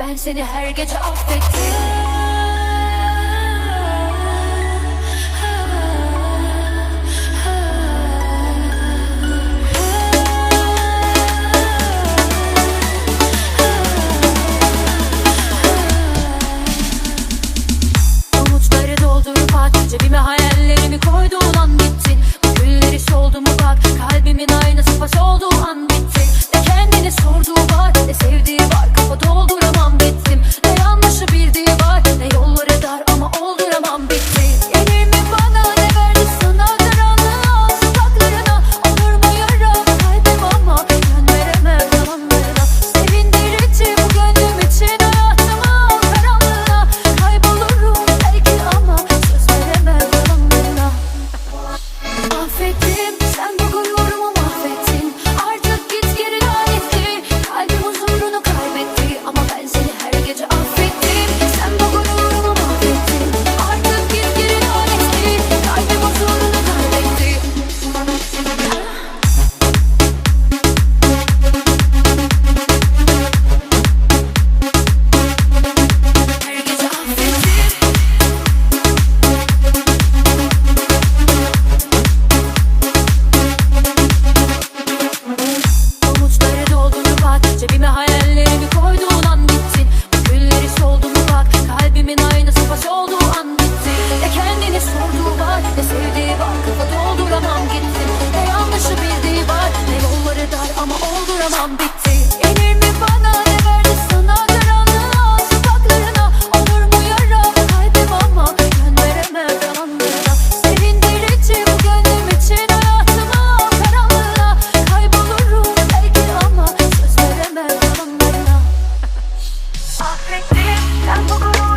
Ben seni her gece affettim perspective, go.